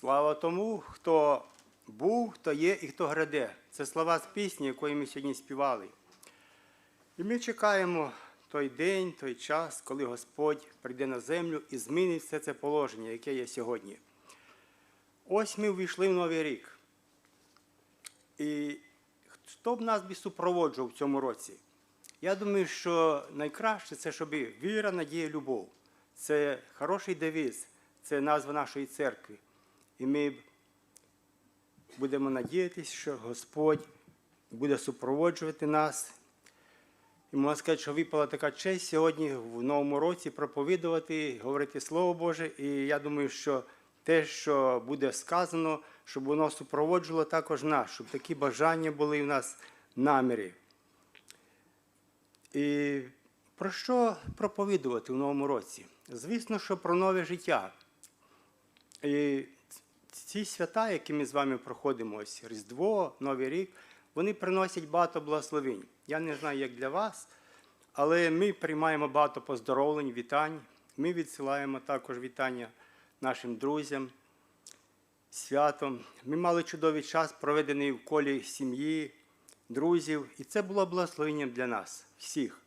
Слава тому, хто був, хто є і хто гряде. Це слова з пісні, якої ми сьогодні співали. І ми чекаємо той день, той час, коли Господь прийде на землю і змінить все це положення, яке є сьогодні. Ось ми увійшли в Новий рік. І хто б нас би супроводжував в цьому році? Я думаю, що найкраще це, щоб віра, надія, любов. Це хороший девіз, це назва нашої церкви. І ми будемо надіятися, що Господь буде супроводжувати нас. І можна сказати, що випала така честь сьогодні в новому році проповідувати, говорити Слово Боже. І я думаю, що те, що буде сказано, щоб воно супроводжувало також нас, щоб такі бажання були в нас наміри. І про що проповідувати в новому році? Звісно, що про нове життя. І ці свята, які ми з вами проходимо, ось Різдво, Новий рік, вони приносять багато благословень. Я не знаю, як для вас, але ми приймаємо багато поздоровлень, вітань. Ми відсилаємо також вітання нашим друзям, святом. Ми мали чудовий час, проведений в колі сім'ї, друзів, і це було благословенням для нас, всіх.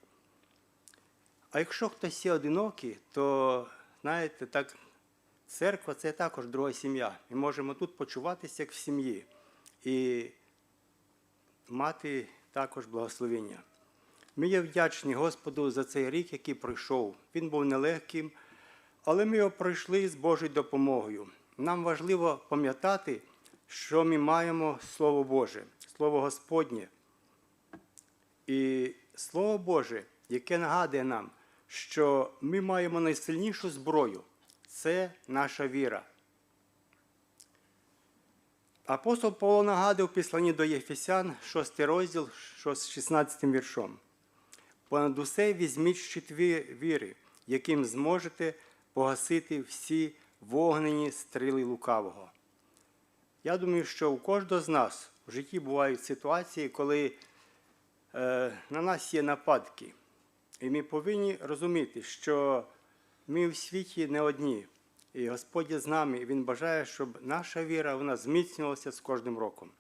А якщо хтось є одинокий, то знаєте, так церква це також друга сім'я. Ми можемо тут почуватися як в сім'ї і мати також благословення. Ми є вдячні Господу за цей рік, який пройшов. Він був нелегким, але ми його пройшли з Божою допомогою. Нам важливо пам'ятати, що ми маємо Слово Боже, Слово Господнє. І Слово Боже, яке нагадує нам, що ми маємо найсильнішу зброю це наша віра. Апостол Павло нагадує в післанні до Єфесян, 6 розділ, 16 віршом. Понад усе візьміть щит віри, яким зможете погасити всі вогнені стріли лукавого. Я думаю, що у кожного з нас в житті бувають ситуації, коли е, на нас є нападки. І ми повинні розуміти, що ми в світі не одні. І Господь з нами, і Він бажає, щоб наша віра вона зміцнювалася з кожним роком.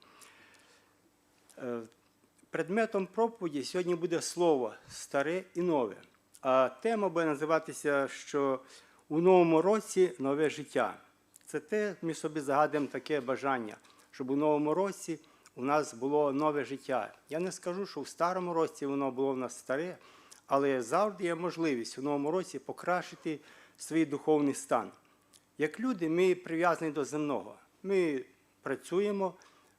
Е, Предметом проповіді сьогодні буде слово старе і нове. А тема буде називатися, що у новому році нове життя. Це те, ми собі загадуємо таке бажання, щоб у новому році у нас було нове життя. Я не скажу, що в старому році воно було в нас старе, але завжди є можливість у новому році покращити свій духовний стан. Як люди, ми прив'язані до земного. Ми працюємо,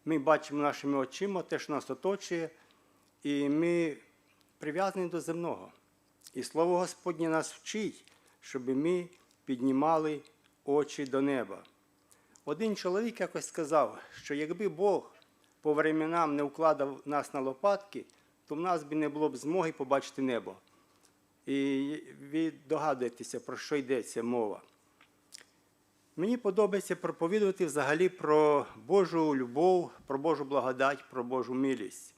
ми бачимо нашими очима те, що нас оточує, і ми прив'язані до земного. І Слово Господнє нас вчить, щоб ми піднімали очі до неба. Один чоловік якось сказав, що якби Бог по временам не вкладав нас на лопатки, то в нас би не було б змоги побачити небо. І ви догадуєтеся, про що йдеться мова. Мені подобається проповідувати взагалі про Божу любов, про Божу благодать, про Божу милість.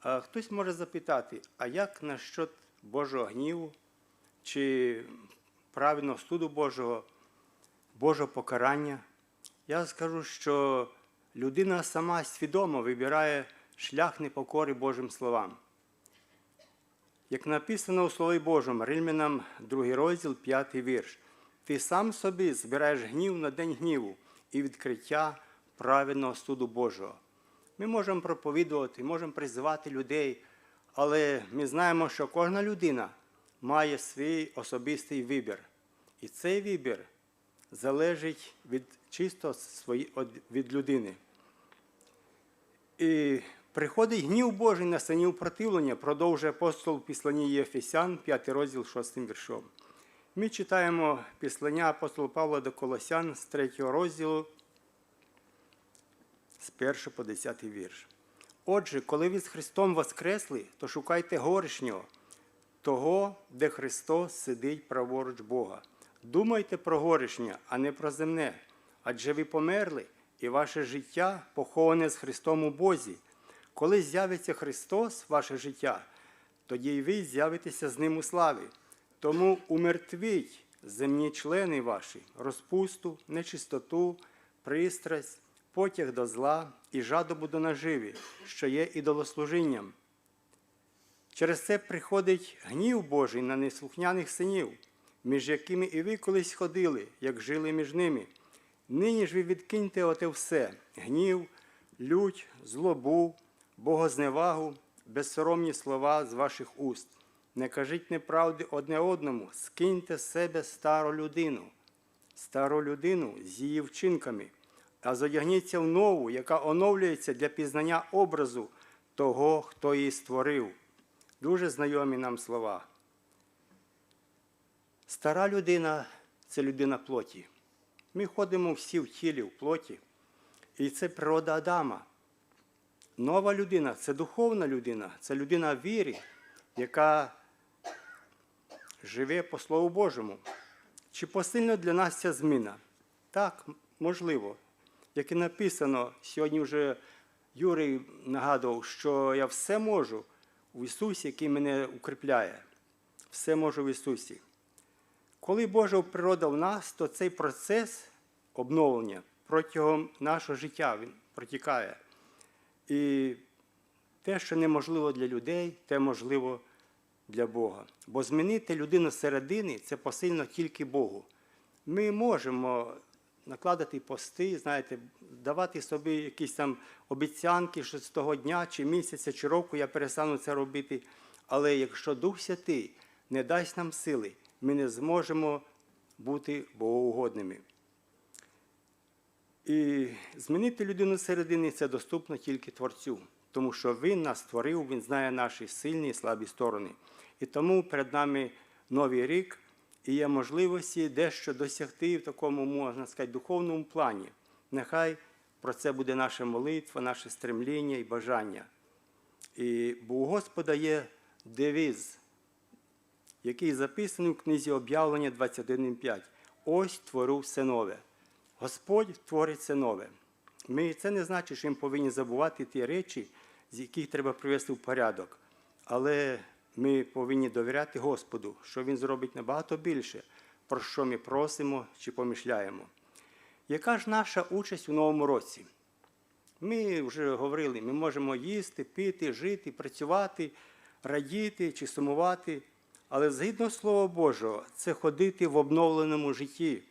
А хтось може запитати, а як насчет Божого гніву, чи правильного суду Божого, Божого покарання? Я скажу, що людина сама свідомо вибирає шлях непокори Божим словам. Як написано у Слові Божому, Римлянам 2 розділ, 5 вірш. Ти сам собі збираєш гнів на день гніву і відкриття праведного суду Божого. Ми можемо проповідувати, можемо призивати людей, але ми знаємо, що кожна людина має свій особистий вибір. І цей вибір залежить від чисто від людини. І приходить гнів Божий на синів противлення, продовжує апостол післанні Єфесян, 5 розділ 6 віршом. Ми читаємо післання апостола Павла до Колосян з 3 розділу, з 1 по 10 вірш. Отже, коли ви з Христом воскресли, то шукайте горішнього, того, де Христос сидить праворуч Бога. Думайте про горішнє, а не про земне, адже ви померли, і ваше життя поховане з Христом у Бозі. Коли з'явиться Христос, ваше життя, тоді й ви з'явитеся з Ним у славі. Тому умертвіть земні члени ваші, розпусту, нечистоту, пристрасть, потяг до зла і жадобу до наживі, що є ідолослужінням. Через це приходить гнів Божий на неслухняних синів, між якими і ви колись ходили, як жили між ними. Нині ж ви відкиньте оте все гнів, лють, злобу, богозневагу, безсоромні слова з ваших уст. Не кажіть неправди одне одному, скиньте з себе стару людину, стару людину з її вчинками, а зодягніться в нову, яка оновлюється для пізнання образу того, хто її створив. Дуже знайомі нам слова. Стара людина це людина плоті. Ми ходимо всі в тілі, в плоті. І це природа Адама. Нова людина це духовна людина, це людина віри, яка живе по Слову Божому. Чи посильно для нас ця зміна? Так, можливо. Як і написано, сьогодні вже Юрій нагадував, що я все можу в Ісусі, який мене укріпляє. Все можу в Ісусі. Коли Божа природа в нас, то цей процес обновлення протягом нашого життя він протікає. І те, що неможливо для людей, те можливо для Бога. Бо змінити людину зсередини це посильно тільки Богу. Ми можемо накладати пости, знаєте, давати собі якісь там обіцянки, що з того дня, чи місяця, чи року я перестану це робити. Але якщо Дух Святий не дасть нам сили, ми не зможемо бути богоугодними. І змінити людину середини це доступно тільки Творцю, тому що Він нас створив, Він знає наші сильні і слабі сторони. І тому перед нами новий рік і є можливості дещо досягти в такому, можна сказати, духовному плані. Нехай про це буде наша молитва, наше стремління і бажання. І бо у Господа є девіз, який записаний в книзі об'явлення 21.5. Ось творю все нове. Господь творить все нове. Ми, це не значить, що ми повинні забувати ті речі, з яких треба привести в порядок. Але ми повинні довіряти Господу, що Він зробить набагато більше, про що ми просимо чи помишляємо. Яка ж наша участь у новому році? Ми вже говорили, ми можемо їсти, пити, жити, працювати, радіти чи сумувати. Але згідно Слова Божого, це ходити в обновленому житті.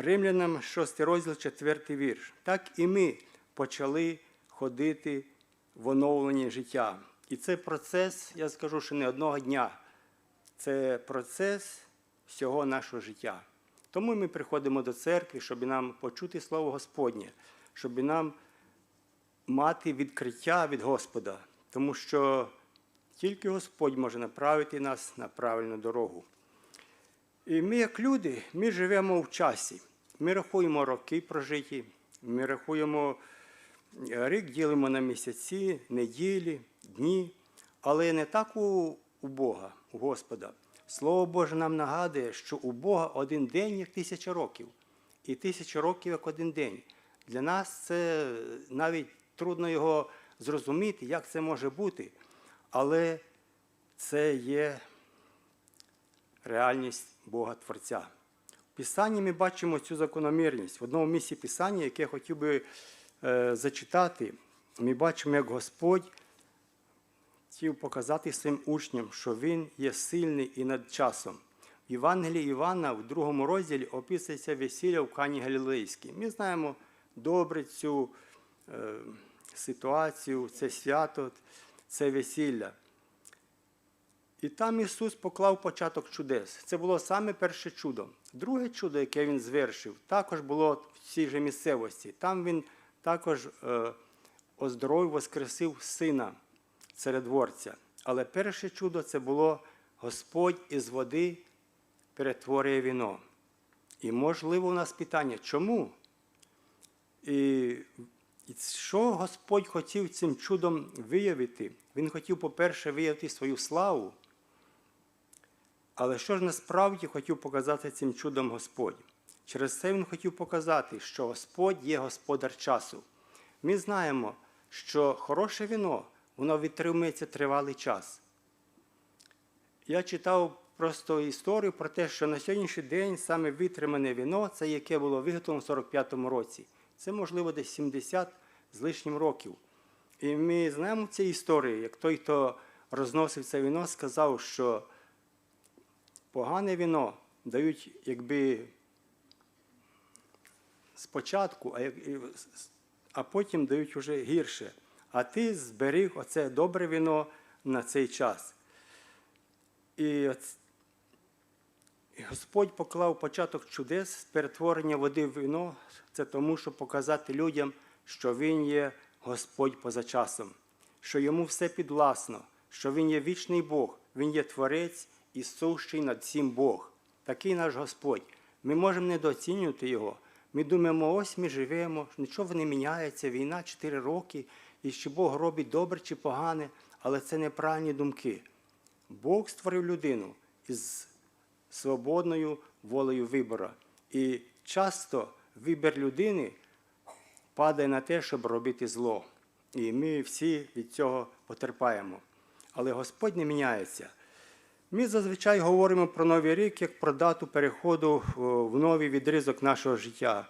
Римлянам 6 розділ, 4 вірш. Так і ми почали ходити в оновленні життя. І це процес, я скажу, що не одного дня. Це процес всього нашого життя. Тому ми приходимо до церкви, щоб нам почути Слово Господнє, щоб нам мати відкриття від Господа, тому що тільки Господь може направити нас на правильну дорогу. І ми, як люди, ми живемо в часі. Ми рахуємо роки прожиті, ми рахуємо рік ділимо на місяці, неділі, дні, але не так у, у Бога, у Господа. Слово Боже нам нагадує, що у Бога один день як тисяча років, і тисяча років як один день. Для нас це навіть трудно його зрозуміти, як це може бути, але це є реальність Бога Творця. Писанні ми бачимо цю закономірність. В одному місці Писання, яке я хотів би е, зачитати, ми бачимо, як Господь хотів показати своїм учням, що Він є сильний і над часом. В Євангелії Івана в другому розділі описується весілля в Кані Галілейській. Ми знаємо добре цю е, ситуацію, це свято, це весілля. І там Ісус поклав початок чудес. Це було саме перше чудо. Друге чудо, яке Він звершив, також було в цій же місцевості. Там Він також е, оздоровив, воскресив сина царедворця. Але перше чудо це було Господь із води перетворює віно. І можливо у нас питання, чому? І, і що Господь хотів цим чудом виявити? Він хотів, по-перше, виявити свою славу. Але що ж насправді хотів показати цим чудом Господь? Через це Він хотів показати, що Господь є господар часу. Ми знаємо, що хороше віно, воно витримується тривалий час. Я читав просто історію про те, що на сьогоднішній день саме витримане віно, це яке було виготовлено в 45-му році. Це, можливо, десь 70 з лишнім років. І ми знаємо ці історії, як той, хто розносив це віно, сказав, що погане віно дають якби спочатку, а, а потім дають уже гірше. А ти зберіг оце добре віно на цей час. І, Господь поклав початок чудес перетворення води в вино. Це тому, щоб показати людям, що Він є Господь поза часом, що йому все підвласно, що Він є вічний Бог, Він є Творець і сущий над всім Бог. Такий наш Господь. Ми можемо недооцінювати Його. Ми думаємо, ось ми живемо, нічого не міняється, війна 4 роки, і чи Бог робить добре чи погане, але це неправильні думки. Бог створив людину із свободною волею вибору. І часто вибір людини падає на те, щоб робити зло. І ми всі від цього потерпаємо. Але Господь не міняється. Ми зазвичай говоримо про Новий рік як про дату переходу в новий відрізок нашого життя.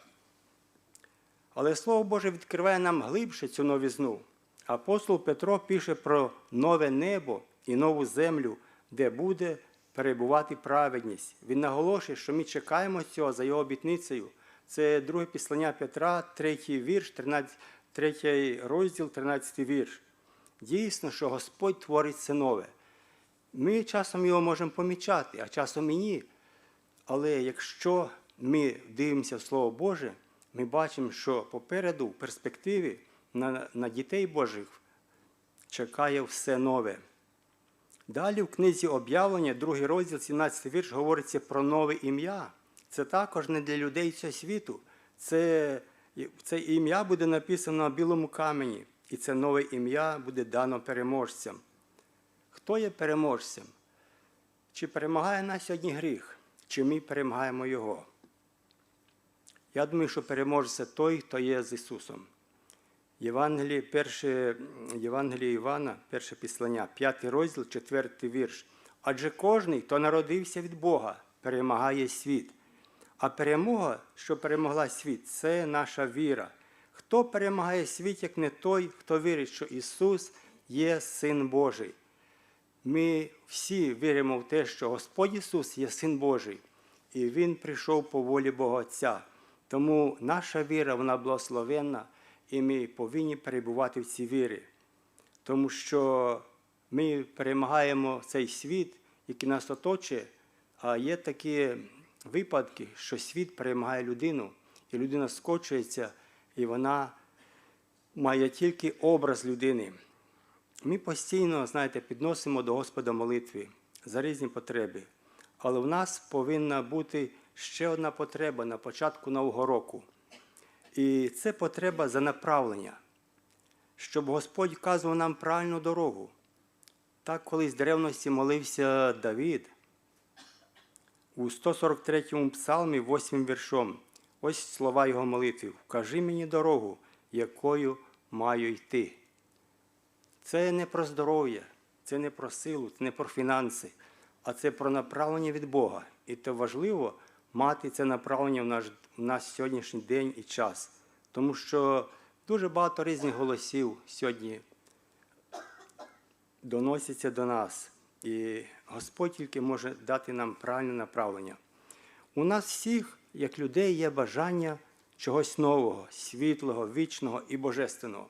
Але Слово Боже відкриває нам глибше цю новізну. Апостол Петро пише про нове небо і нову землю, де буде перебувати праведність. Він наголошує, що ми чекаємо цього за його обітницею. Це друге післання Петра, третій вірш, 13, третій розділ, 13 вірш. Дійсно, що Господь творить це нове. Ми часом його можемо помічати, а часом і ні. Але якщо ми дивимося в Слово Боже, ми бачимо, що попереду, в перспективі на, на дітей Божих чекає все нове. Далі в книзі об'явлення, другий розділ, 17 вірш, говориться про нове ім'я. Це також не для людей цього світу. Це, це ім'я буде написано на білому камені, і це нове ім'я буде дано переможцям. Хто є переможцем? Чи перемагає нас сьогодні гріх, чи ми перемагаємо Його? Я думаю, що переможець той, хто є з Ісусом. Євангеліє, перше, Євангеліє Івана, перше післання, п'ятий розділ, четвертий вірш. Адже кожний, хто народився від Бога, перемагає світ. А перемога, що перемогла світ, це наша віра. Хто перемагає світ, як не той, хто вірить, що Ісус є Син Божий. Ми всі віримо в те, що Господь Ісус є Син Божий, і Він прийшов по волі Бога Отця. Тому наша віра, вона благословенна, і ми повинні перебувати в цій вірі. Тому що ми перемагаємо цей світ, який нас оточує, а є такі випадки, що світ перемагає людину, і людина скочується, і вона має тільки образ людини. Ми постійно, знаєте, підносимо до Господа молитви за різні потреби. Але в нас повинна бути ще одна потреба на початку Нового року. І це потреба за направлення, щоб Господь вказував нам правильну дорогу. Так колись в древності молився Давід у 143-му псалмі, 8 віршом. Ось слова його молитви. Вкажи мені дорогу, якою маю йти. Це не про здоров'я, це не про силу, це не про фінанси, а це про направлення від Бога. І це важливо мати це направлення в наш, в наш сьогоднішній день і час. Тому що дуже багато різних голосів сьогодні доносяться до нас. І Господь тільки може дати нам правильне направлення. У нас всіх, як людей, є бажання чогось нового, світлого, вічного і божественного.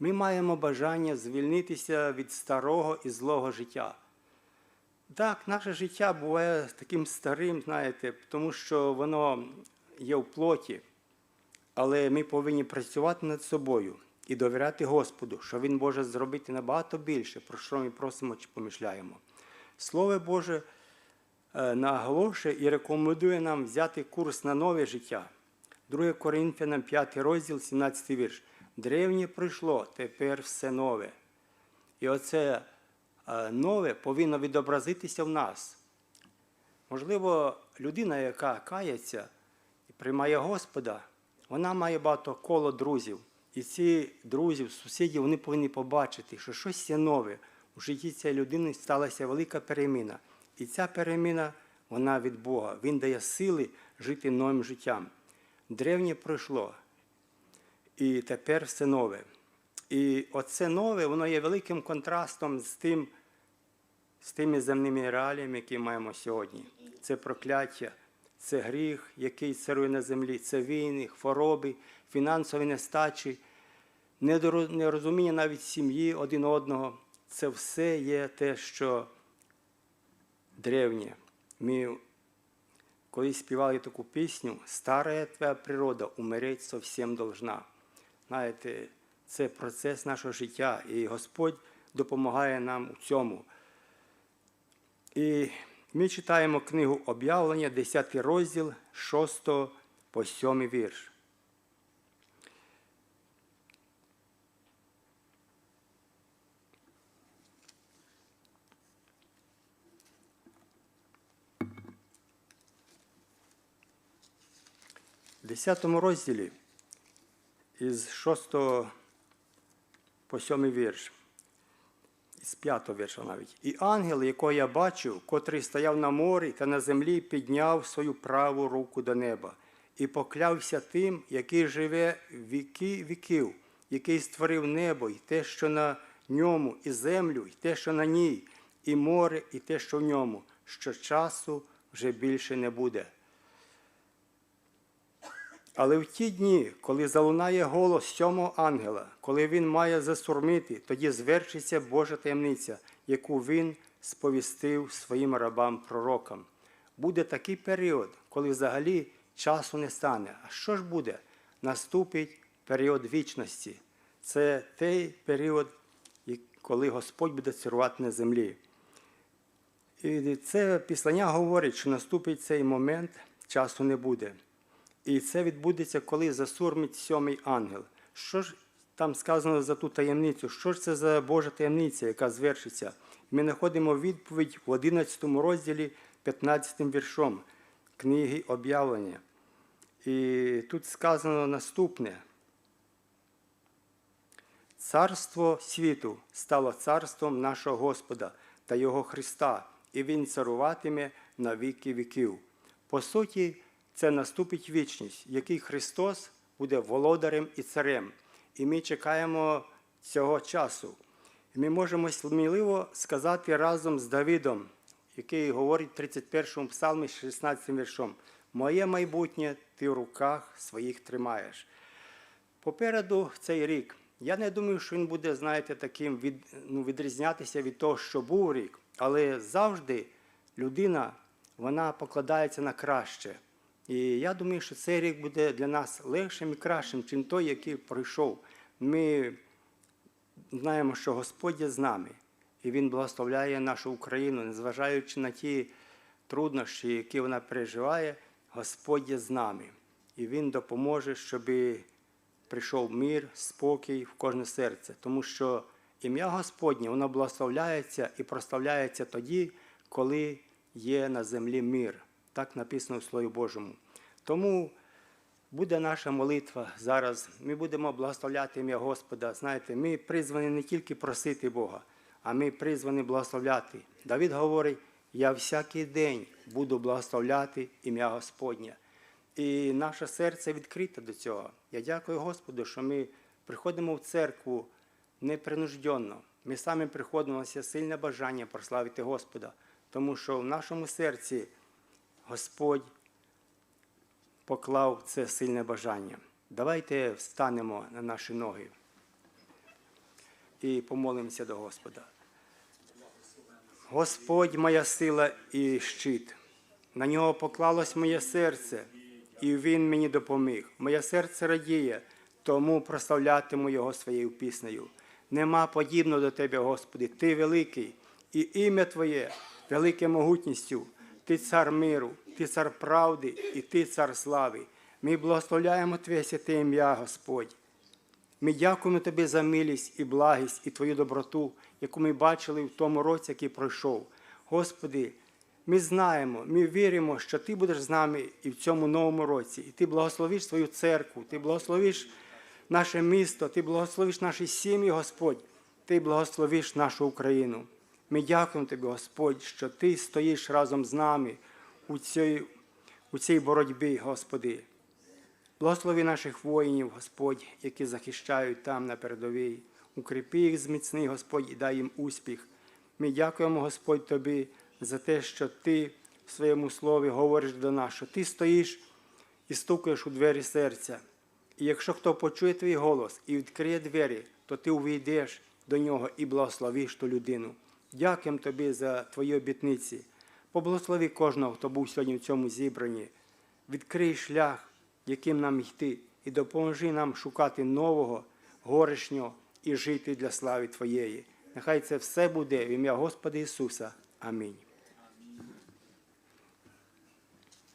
Ми маємо бажання звільнитися від старого і злого життя. Так, наше життя буває таким старим, знаєте, тому що воно є в плоті, але ми повинні працювати над собою і довіряти Господу, що Він може зробити набагато більше, про що ми просимо чи помишляємо. Слово Боже е, наголошує і рекомендує нам взяти курс на нове життя. 2 Коринфянам 5 розділ, 17 вірш. Древнє пройшло, тепер все нове. І оце е, нове повинно відобразитися в нас. Можливо, людина, яка кається і приймає Господа, вона має багато коло друзів. І ці друзі, сусідів, вони повинні побачити, що щось є нове. У житті цієї людини сталася велика переміна. І ця переміна, вона від Бога. Він дає сили жити новим життям. Древнє пройшло. І тепер все нове. І оце нове, воно є великим контрастом з тим, з тими земними реаліями, які маємо сьогодні. Це прокляття, це гріх, який царує на землі, це війни, хвороби, фінансові нестачі, нерозуміння навіть сім'ї один одного. Це все є те, що древнє. Ми колись співали таку пісню Стара твоя природа умереть совсем должна. Знаєте, це процес нашого життя, і Господь допомагає нам у цьому. І ми читаємо книгу Об'явлення, 10 розділ 6 по 7 вірш. В 10 розділі із 6 по 7 вірш, із 5 вірша навіть. І ангел, якого я бачив, котрий стояв на морі та на землі, підняв свою праву руку до неба і поклявся тим, який живе віки віків, який створив небо, і те, що на ньому, і землю, і те, що на ній, і море, і те, що в ньому, що часу вже більше не буде. Але в ті дні, коли залунає голос сьомого ангела, коли він має засурмити, тоді звершиться Божа таємниця, яку він сповістив своїм рабам пророкам. Буде такий період, коли взагалі часу не стане. А що ж буде? Наступить період вічності. Це той період, коли Господь буде царувати на землі. І це післання говорить, що наступить цей момент, часу не буде. І це відбудеться, коли засурмить сьомий ангел. Що ж там сказано за ту таємницю? Що ж це за Божа таємниця, яка звершиться? Ми знаходимо відповідь в 11 розділі 15 віршом книги об'явлення. І тут сказано наступне. Царство світу стало царством нашого Господа та Його Христа, і Він царуватиме на віки віків. По суті, це наступить вічність, в якій Христос буде володарем і царем. І ми чекаємо цього часу. Ми можемо сміливо сказати разом з Давидом, який говорить в 31 псалмі 16 віршом: Моє майбутнє ти в руках своїх тримаєш. Попереду цей рік. Я не думаю, що він буде, знаєте, таким від, ну, відрізнятися від того, що був рік, але завжди людина вона покладається на краще. І я думаю, що цей рік буде для нас легшим і кращим, чим той, який пройшов. Ми знаємо, що Господь є з нами, і Він благословляє нашу Україну, незважаючи на ті труднощі, які вона переживає, Господь є з нами. І Він допоможе, щоб прийшов мир, спокій в кожне серце. Тому що ім'я Господнє воно благословляється і прославляється тоді, коли є на землі мир. Так написано в Слові Божому. Тому буде наша молитва зараз. Ми будемо благословляти ім'я Господа. Знаєте, ми призвані не тільки просити Бога, а ми призвані благословляти. Давид говорить: я всякий день буду благословляти ім'я Господнє. І наше серце відкрите до цього. Я дякую Господу, що ми приходимо в церкву непринужденно. Ми самі приходимо, у нас є сильне бажання прославити Господа, тому що в нашому серці Господь поклав це сильне бажання. Давайте встанемо на наші ноги і помолимося до Господа. Господь моя сила і щит. На нього поклалось моє серце, і Він мені допоміг. Моє серце радіє, тому прославлятиму Його своєю піснею. Нема подібного до Тебе, Господи, Ти великий, і ім'я Твоє велике могутністю. Ти цар миру, ти цар правди і ти цар слави. Ми благословляємо Твоє святе ім'я, Господь. Ми дякуємо Тобі за милість і благість і Твою доброту, яку ми бачили в тому році, який пройшов. Господи, ми знаємо, ми віримо, що Ти будеш з нами і в цьому новому році, і Ти благословиш свою церкву, Ти благословиш наше місто, Ти благословиш наші сім'ї, Господь, Ти благословиш нашу Україну. Ми дякуємо Тобі, Господь, що Ти стоїш разом з нами у цій, у цій боротьбі, Господи. Благослови наших воїнів, Господь, які захищають там на передовій. Укріпи їх зміцни, Господь, і дай їм успіх. Ми дякуємо, Господь, Тобі за те, що Ти в своєму слові говориш до нас, що Ти стоїш і стукаєш у двері серця. І якщо хто почує твій голос і відкриє двері, то ти увійдеш до нього і благословиш ту людину. Дякуємо тобі за твої обітниці. Поблагослови кожного, хто був сьогодні в цьому зібранні. Відкрий шлях, яким нам йти, і допоможи нам шукати нового, горішнього і жити для слави Твоєї. Нехай це все буде в ім'я Господа Ісуса. Амінь.